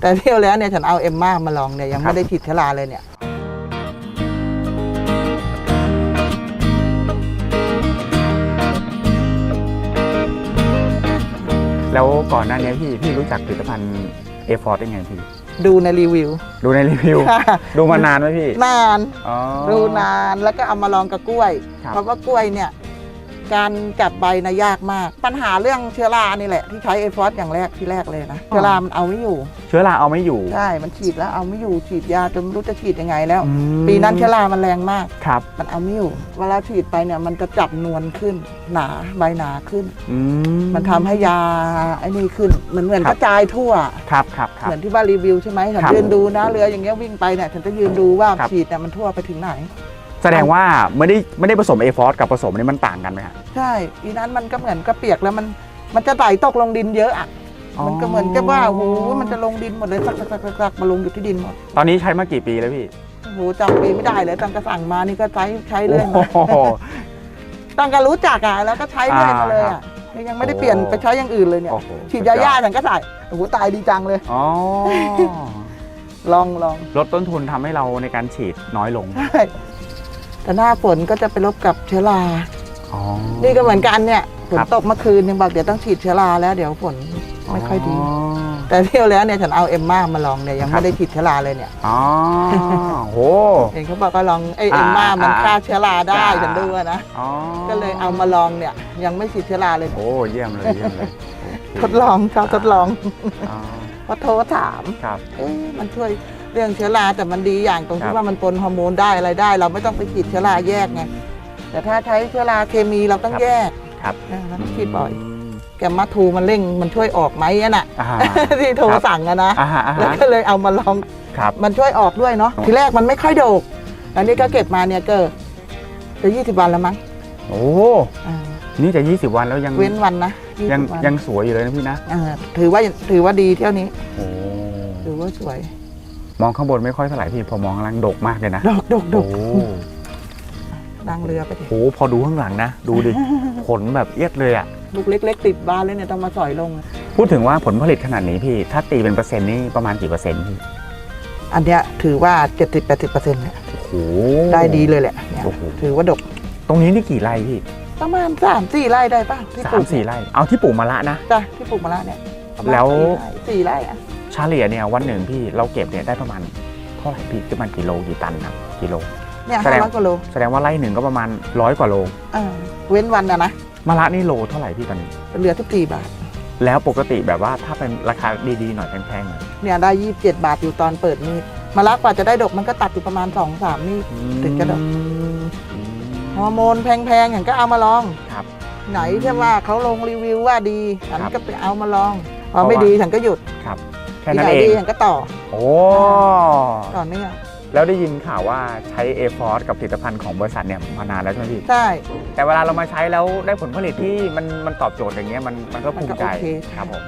แต่เที่ยวแล้วเนี่ยฉันเอาเอ็มมามาลองเนี่ยยังครับไม่ได้ฉีดเชื้อราเลยเนี่ยแล้วก่อนหน้านี้พี่พี่รู้จักผลิตภัณฑ์เอฟอร์ได้ไงพี่ ดูในรีวิว ดูในรีวิว ดูมานานไหมพี่ นานอ๋อดูนานแล้วก็เอามาลองกับกล้วยครับเพราะว่ากล้วยเนี่ย การจับใบนะยากมาก ปัญหาเรื่องเชื้อรานี่แหละที่ใช้เอฟอสอย่างแรกที่แรกเลยนะเชื้อรามันเอาไม่อยู่เชื้อราเอาไม่อยู่ ใช่ มันฉีดแล้วเอาไม่อยู่ฉีดยาจนไม่รู้จะฉีดยังไงแล้ว อืม ปีนั้นเชื้อรามันแรงมาก ครับมันเอาไม่อยู่เวลาฉีดไปเนี่ยมันจะจับนวลขึ้น หนาใบหนาขึ้น อืมันทำให้ยาไอ้นี่ขึ้นเหมือนเหมือนครักบ ระจายทั่ว ครับครับครับเหมือนที่ว่ารีวิวใช่ไหมฉันครับยืนดูนะเรืออย่างเงี้ยวิ่งไปเนี่ยฉันจะยืนดูว่าครับ ฉีดเนี่ยมันทั่วไปถึงไหน แสดงว่าไม่ได้ไม่ได้ผสมเอฟอร์กับผสมอันนี้มันต่างกันไหมฮะ ใช่ปีนั้นมันก็เหมือนกระเปียกแล้วมันมันจะไหลตกลงดินเยอะอะอ๋อ มันก็เหมือนกับว่าโอ้โหมันจะลงดินหมดเลยสักสักสักสักสักมาลงอยู่ที่ดินหมดตอนนี้ใช้มากี่ปีแล้วพี่โอ้โหจำปีไม่ได้เลยตั้งกระสั่งมานี่ก็ใช้ใช้เรื่อยมาโอ้โห ตั้งกระรู้จักอะแล้วก็ใช้เรื่อยมาเลยอ่าครัอะบยังไม่ได้เปลี่ยนโอ้ไปใช้อย่างอื่นเลยเนี่ย โอ้โหฉีดยาย่าฉันก็ใส่โอ้โหตายดีจังเลย อ๋อลองลองลดต้นทุนทำให้เราในการฉีดน้อยลง ใช่ แต่หน้าฝนก็จะไปลบกับเชื้อรา อ๋อ นี่ก็เหมือนกันเนี่ยฝนครับ ตกเมื่อคืนยังบอกเดี๋ยวต้องฉีดเชื้อราแล้วเดี๋ยวฝนไม่ค่อยดี แต่เที่ยวแล้วเนี่ยฉันเอาเอ็มมามาลองเนี่ยยังครัไม่บได้ฉีดเชื้อราเลยเนี่ยอ๋อโห เห็นเขาบอกก็ลองไออ่าเอ็มมามันอ่าฆ่าเชื้อราได้จ้าฉันดูอะนะอ๋อก็เลยเอามาลองเนี่ยยังไม่ฉีดเชื้อราเลย โอ้เยี่ยมเลยเยี่ยมเลยโอเคทดลองชอบทดลอง อ๋อ พอโทรถามครับ เอ๊ะมันช่วยเรื่องเชื้อราแต่มันดีอย่างตรงครัที่บ ว่ามันปนฮอร์โมนได้อะไรได้ เราไม่ต้องไปฉีดเชื้อราแยกไงแต่ถ้าใช้เชื้อราเคมีเราต้องแยกครับนะเราต้องฉีดบ่อย มแกมมาทูมันเร่งมันช่วยออกไหมอะน่ะ อ่า ที่โทรครับ สั่งอะนะอ่าฮะอ่าแล้วฮะก็เลยเอามาลอง ครับ มันช่วยออกด้วยเนาะอ๋อทีแรกมันไม่ค่อยโดกอันนี้ก็เก็บมาเนี่ยก็จะยี่สิบวันแล้วมั้งโอ้ อ่า นี่จะ 20 วันแล้วยังเว้นวันนะ20ยังวันยังสวยอยู่เลยนะพี่นะอ่าถือว่าถือว่าดีเที่ยวนี้ โอ้ถือว่าสวยมองข้างบนไม่ค่อยเท่าไหร่พี่พอมองข้างล่างดกมากเลยนะดอกดกดโอ้กนั่งเรือไปดิโหพอดูข้างหลังนะดูดิผลแบบเอียดเลยอะลูกเล็ก ๆ ติดบ้านเลยเนี่ยต้องมาสอยลงพูดถึงว่าผลผลิตขนาดนี้พี่ ถ้าตีเป็นเปอร์เซ็นต์นี่ประมาณกี่เปอร์เซ็นต์พี่อันเนี้ยถือว่า 70-80%เนี่ยโอ้โหได้ดีเลยแหละเนี่ยโอ้โหถือว่าดก ตรงนี้นี่กี่ไร่พี่ ประมาณสามสี่ไร่ได้ป่ะที่สาปลูมกสี่ไร่เอาที่ปลูกมะละนะ จ้ะที่ปลูกมาแล้วเนี่ยประมาณแล้ว สี่ไร่สี่ไร่อะเฉลี่ยเนี่ยวันหนึ่งพี่เราเก็บเนี่ยได้ประมาณเท่าไหร่พี่ประมาณกี่โลกี่ตันครับกิโล เนี่ยแสดห้าง ร้อยกว่าโลแสดงว่าไร่หนึ่งก็ประมาณร้อยกว่าโลอ่าเว้นวันอะนะมะละนี่โลเท่าไหร่พี่ตอนนี้ เหลือที่สี่บาท แล้วปกติแบบว่าถ้าเป็นราคาดีๆหน่อยแพงๆหน่อยเนี่ยได้ยี่สิบเจ็ดบาทอยู่ตอนเปิดมีดมะละกว่าจะได้ดกมันก็ตัดอยู่ประมาณสองสามมีด ถึงจะดกอืม ฮอร์โมนแพงๆอย่างก็เอามาลองครับ ไหนใช่ว่าเขาลงรีวิวว่าดีฉันครับก็ไปเอามาลองพอเพราะไม่ว่าดีฉันก็หยุดครับแค่ที่นั้ไหนนเอดีงฉันก็ต่อโอ้ต่อเนื่องแล้วได้ยินข่าวว่าใช้ a f o r c e กับผลิตภัณฑ์ของบริษัทเนี่ยมานานแล้วใช่ไหมพี่ ใช่ แต่เวลาเรามาใช้แล้วได้ผลผลิตที่มันมันตอบโจทย์อย่างเงี้ยมันมันก็ภูมิใจมันก็โอเคครับผม